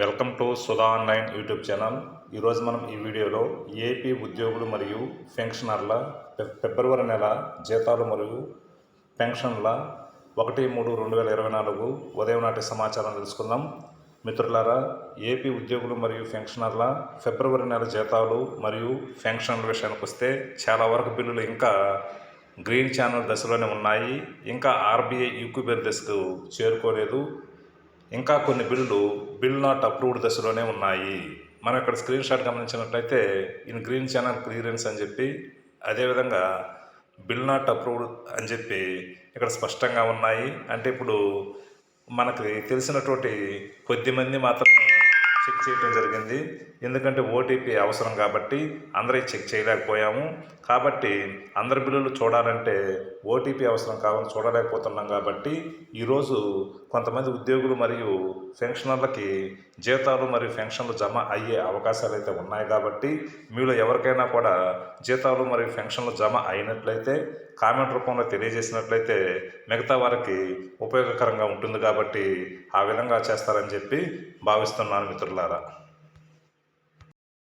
Welcome to Sudha online YouTube channel. ఈరోజు మనం ఈ వీడియోలో ఏపీ ఉద్యోగులు మరియు పెన్షనర్ల ఫిబ్రవరి నెల జీతాలు మరియు పెన్షన్ల ఒకటి మూడు రెండు వేల ఇరవై నాలుగు ఉదయం నాటి సమాచారం తెలుసుకుందాం. మిత్రులారా ఏపీ ఉద్యోగులు మరియు పెన్షనర్ల ఫిబ్రవరి నెల జీతాలు మరియు పెన్షన్ల విషయానికి వస్తే చాలా వరకు బిల్లులు ఇంకా గ్రీన్ ఛానల్ దశలోనే ఉన్నాయి. ఇంకా ఆర్బీఐ యూక్యూబేర్ దశకు చేరుకోలేదు. ఇంకా కొన్ని బిల్లులు బిల్ నాట్ అప్రూవ్డ్ దశలోనే ఉన్నాయి. మనం ఇక్కడ స్క్రీన్ షాట్ గమనించినట్లయితే ఇన్ గ్రీన్ ఛానల్ క్లియరెన్స్ అని చెప్పి అదేవిధంగా బిల్ నాట్ అప్రూవ్డ్ అని చెప్పి ఇక్కడ స్పష్టంగా ఉన్నాయి. అంటే ఇప్పుడు మనకి తెలిసినటువంటి కొద్ది మంది మాత్రమే చెక్ చేయడం జరిగింది. ఎందుకంటే ఓటీపీ అవసరం కాబట్టి అందరికి చెక్ చేయలేకపోయాము. కాబట్టి అందరి బిల్లులు చూడాలంటే ఓటీపీ అవసరం కావాలని చూడలేకపోతున్నాం కాబట్టి ఈరోజు కొంతమంది ఉద్యోగులు మరియు పెన్షనర్లకి జీతాలు మరియు పెన్షన్లు జమ అయ్యే అవకాశాలు అయితే ఉన్నాయి కాబట్టి మీలో ఎవరికైనా కూడా జీతాలు మరియు పెన్షన్లు జమ అయినట్లయితే కామెంట్ రూపంలో తెలియజేసినట్లయితే మిగతా వారికి ఉపయోగకరంగా ఉంటుంది కాబట్టి ఆ విధంగా చేస్తారని చెప్పి భావిస్తున్నాను మిత్రులారా.